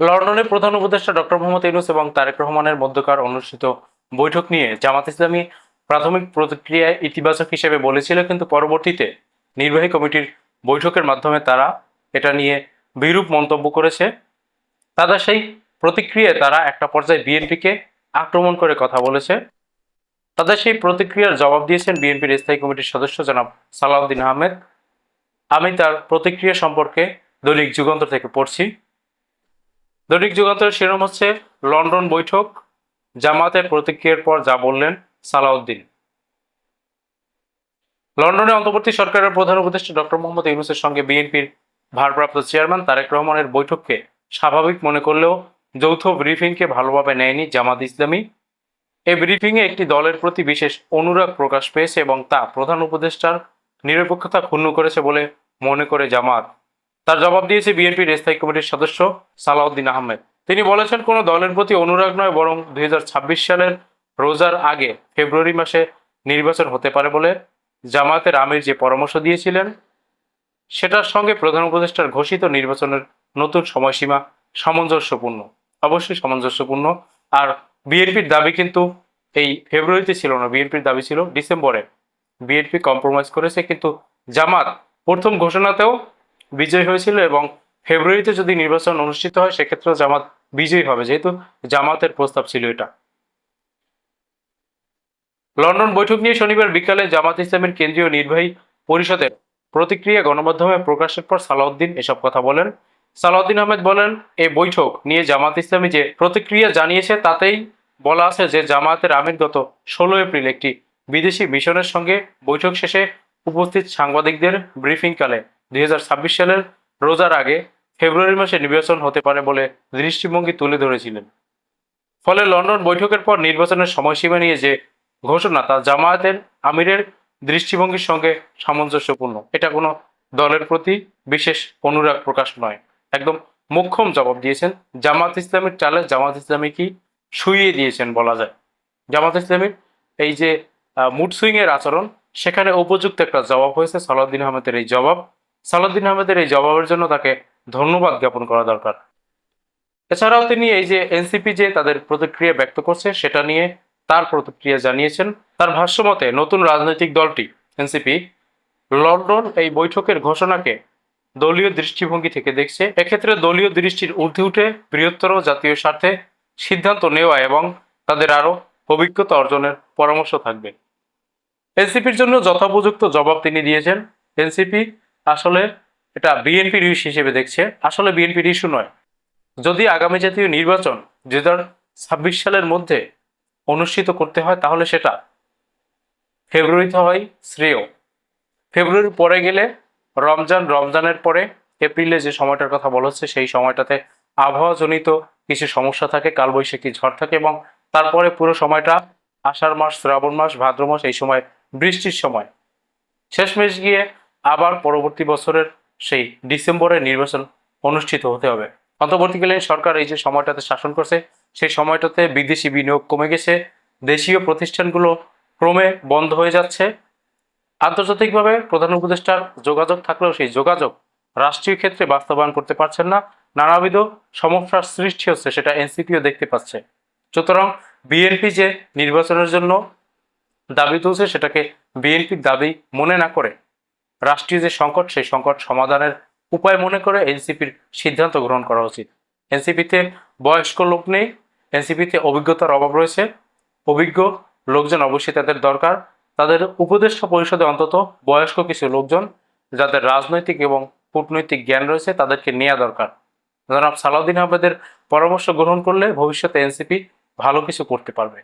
লন্ডনে প্রধান উপদেষ্টা ডক্টর মোহাম্মদ ইউনুস এবং তারেক রহমানের মধ্যকার অনুষ্ঠিত বৈঠক নিয়ে জামাত ইসলামী প্রাথমিক প্রতিক্রিয়ায় ইতিবাচক হিসেবে বলেছিল, কিন্তু পরবর্তীতে নির্বাহী কমিটির বৈঠকের মাধ্যমে তারা এটা নিয়ে বিরূপ মন্তব্য করেছে। তাদের সেই প্রতিক্রিয়ায় তারা একটা পর্যায়ে বিএনপিকে আক্রমণ করে কথা বলেছে। তাদের সেই প্রতিক্রিয়ার জবাব দিয়েছেন বিএনপির স্থায়ী কমিটির সদস্য জনাব সালাউদ্দিন আহমেদ। আমি তার প্রতিক্রিয়া সম্পর্কে দৈনিক যুগান্তর থেকে পড়ছি। দৈনিক যুগান্তরের শিরোনাম হচ্ছে লন্ডন বৈঠক, জামাতের প্রতিক্রিয়ার পর যা বললেন সালাউদ্দিন। লন্ডনে অন্তর্বর্তী সরকারের প্রধান উপদেষ্টা ডক্টর মোহাম্মদ ইউনুসের সঙ্গে বিএনপির ভারপ্রাপ্ত চেয়ারম্যান তারেক রহমানের বৈঠককে স্বাভাবিক মনে করলেও যৌথ ব্রিফিংকে ভালোভাবে নেয়নি জামাত ইসলামী। এই ব্রিফিংয়ে একটি দলের প্রতি বিশেষ অনুরাগ প্রকাশ পেয়েছে এবং তা প্রধান উপদেষ্টার নিরপেক্ষতা ক্ষুণ্ণ করেছে বলে মনে করে জামাত। তার জবাব দিয়েছে বিএনপির স্থায়ী কমিটির সদস্য সালাউদ্দিন আহমেদ। তিনি বলেছেন, কোনো দলের প্রতি অনুরাগ নয়, বরং দুই হাজার ছাব্বিশ সালের রোজার আগে ফেব্রুয়ারি মাসে নির্বাচন হতে পারে বলে জামায়াতের আমির যে পরামর্শ দিয়েছিলেন, সেটার সঙ্গে প্রধান উপদেষ্টার ঘোষিত নির্বাচনের নতুন সময়সীমা সামঞ্জস্যপূর্ণ। অবশ্যই সামঞ্জস্যপূর্ণ। আর বিএনপির দাবি কিন্তু এই ফেব্রুয়ারিতে ছিল না, বিএনপির দাবি ছিল ডিসেম্বরে। বিএনপি কম্প্রোমাইজ করেছে, কিন্তু জামাত প্রথম ঘোষণাতেও বিজয় হয়েছিল এবং ফেব্রুয়ারিতে যদি নির্বাচন অনুষ্ঠিত হয় সেক্ষেত্রে জামাত বিজয়ী হবে। যেহেতু জামাতের প্রস্তাব ছিল এটা। লন্ডন বৈঠক নিয়ে শনিবার বিকালে জামাত ইসলামের কেন্দ্রীয় নির্বাহী পরিষদের প্রতিক্রিয়া গণমাধ্যমে প্রকাশের পর সালাউদ্দিন এসব কথা বলেন। সালাউদ্দিন আহমেদ বলেন এই বৈঠক নিয়ে জামাত ইসলামী যে প্রতিক্রিয়া জানিয়েছে, তাতেই বলা আছে যে জামায়াতের আমির গত ষোলো এপ্রিল একটি বিদেশি মিশনের সঙ্গে বৈঠক শেষে উপস্থিত সাংবাদিকদের ব্রিফিংকালে দুই হাজার ছাব্বিশ সালের রোজার আগে ফেব্রুয়ারি মাসে নির্বাচন হতে পারে বলে দৃষ্টিভঙ্গি তুলে ধরেছিলেন। ফলে লন্ডন বৈঠকের পর নির্বাচনের সময়সীমা নিয়ে যে ঘোষণা, তা জামায়াতের আমিরের দৃষ্টিভঙ্গির সঙ্গে সামঞ্জস্যপূর্ণ। এটা কোনো দলের প্রতি বিশেষ অনুরাগ প্রকাশ নয়। একদম মোক্ষম জবাব দিয়েছেন জামাত ইসলামের চালে জামাত ইসলামী কি শুইয়ে দিয়েছেন বলা যায়। জামাত ইসলামীর এই যে মুড সুইং এর আচরণ, সেখানে উপযুক্ত একটা জবাব হয়েছে সালাউদ্দিন আহমেদের এই জবাব। সালাউদ্দিন আহমেদের এই জবাবের জন্য তাকে ধন্যবাদ জ্ঞাপন করা দরকার। এছাড়াও তিনি এই যে এনসিপি যে তাদের প্রতিক্রিয়া ব্যক্ত করছে, সেটা নিয়ে তার প্রতিক্রিয়া জানিয়েছেন। তার ভাষ্যমতে নতুন রাজনৈতিক দলটি এনসিপি লন্ডন এই বৈঠকের ঘোষণাকে দলীয় দৃষ্টিভঙ্গি থেকে দেখছে। এক্ষেত্রে দলীয় দৃষ্টির ঊর্ধ্বে উঠে বৃহত্তর জাতীয় স্বার্থে সিদ্ধান্ত নেওয়া এবং তাদের আরও অভিজ্ঞতা অর্জনের পরামর্শ থাকবে। এনসিপির জন্য যথোপযুক্ত জবাব তিনি দিয়েছেন। এনসিপি আসলে এটা বিএনপির ইস্যু হিসেবে দেখছে। আসলে বিএনপির ইস্যু নয়। যদি আগামী জাতীয় নির্বাচন দুই ছাব্বিশ সালের মধ্যে অনুষ্ঠিত করতে হয়, তাহলে সেটা ফেব্রুয়ারিতে হয়, শ্রেয়। ফেব্রুয়ারি পরে গেলে রমজান, রমজানের পরে এপ্রিলে যে সময়টার কথা বলা হচ্ছে, সেই সময়টাতে আবহাওয়াজনিত কিছু সমস্যা থাকে, কালবৈশাখী ঝড় থাকে এবং তারপরে পুরো সময়টা আষাঢ় মাস, শ্রাবণ মাস, ভাদ্র মাস, এই সময় বৃষ্টির সময়। শেষমেশ গিয়ে আবার পরবর্তী বছরের সেই ডিসেম্বরে নির্বাচন অনুষ্ঠিত হতে হবে। অন্তর্বর্তীকালীন সরকার এই যে সময়টাতে শাসন করছে, সেই সময়টাতে বিদেশি বিনিয়োগ কমে গেছে, দেশীয় প্রতিষ্ঠানগুলো ক্রমে বন্ধ হয়ে যাচ্ছে। আন্তর্জাতিকভাবে প্রধান উপদেষ্টার যোগাযোগ থাকলেও সেই যোগাযোগ রাষ্ট্রীয় ক্ষেত্রে বাস্তবায়ন করতে পারছেন না। নানাবিধ সমস্যার সৃষ্টি হচ্ছে, সেটা এনসিপিও দেখতে পাচ্ছে। সুতরাং বিএনপি যে নির্বাচনের জন্য দাবি তুলছে, সেটাকে বিএনপির দাবি মনে না করে রাষ্ট্রীয় যে সংকট, সেই সংকট সমাধানের উপায় মনে করে এনসিপির সিদ্ধান্ত গ্রহণ করা উচিত। এনসিপিতে বয়স্ক লোক নেই, এনসিপিতে অভিজ্ঞতার অভাব রয়েছে। অভিজ্ঞ লোকজন অবশ্যই তাদের দরকার। তাদের উপদেষ্টা পরিষদে অন্তত বয়স্ক কিছু লোকজন, যাদের রাজনৈতিক এবং কূটনৈতিক জ্ঞান রয়েছে, তাদেরকে নেওয়া দরকার। জনাব সালাউদ্দিন আহমেদের পরামর্শ গ্রহণ করলে ভবিষ্যতে এনসিপি ভালো কিছু করতে পারবে।